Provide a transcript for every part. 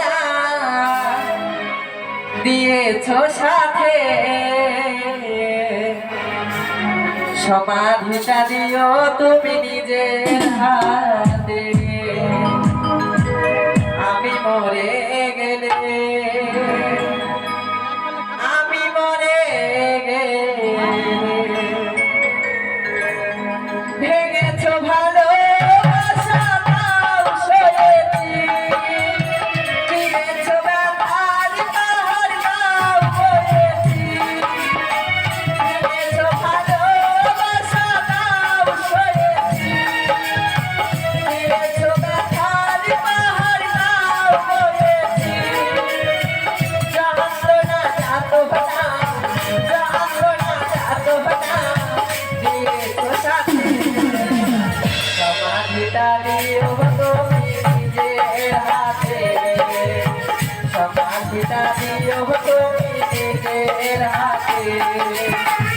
না দিয়েছ সাথে। সমাধিটা দিও তুমি নিজের হাতে। আমি মরে রাতে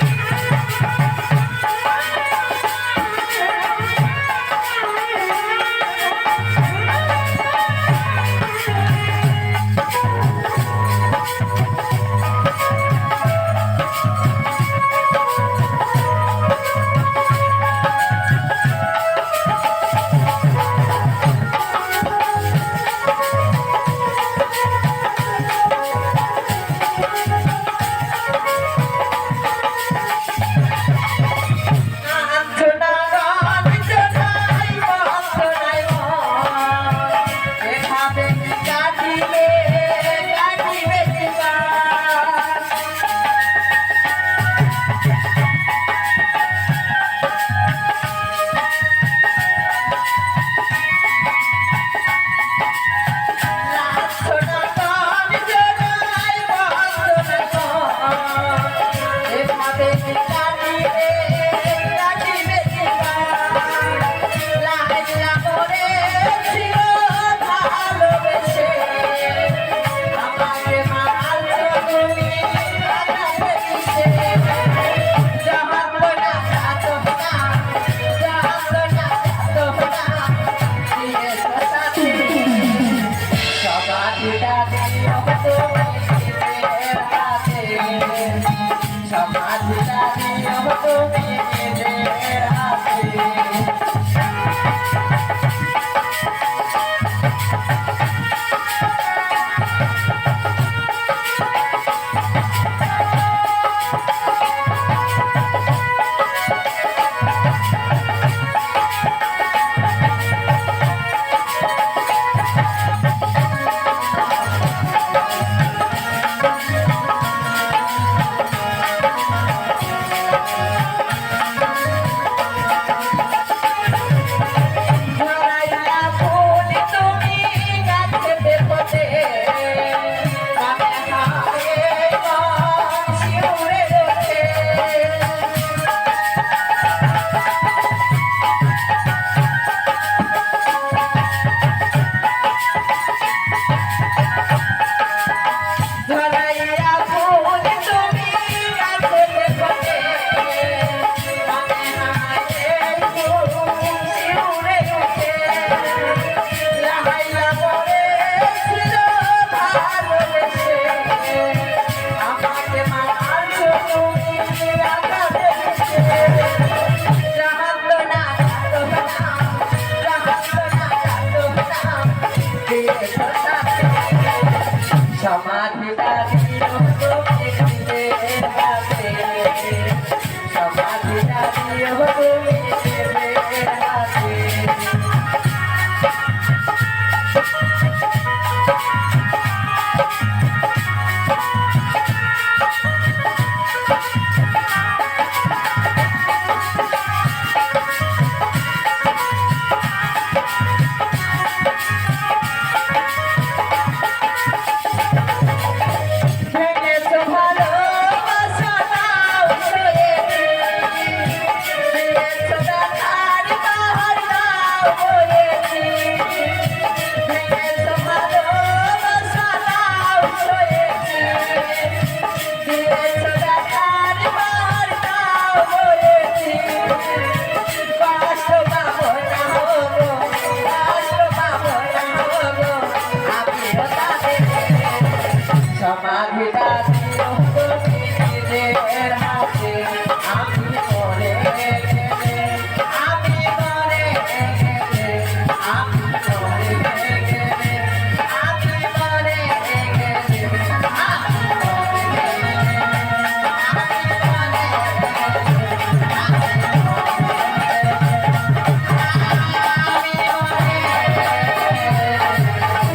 without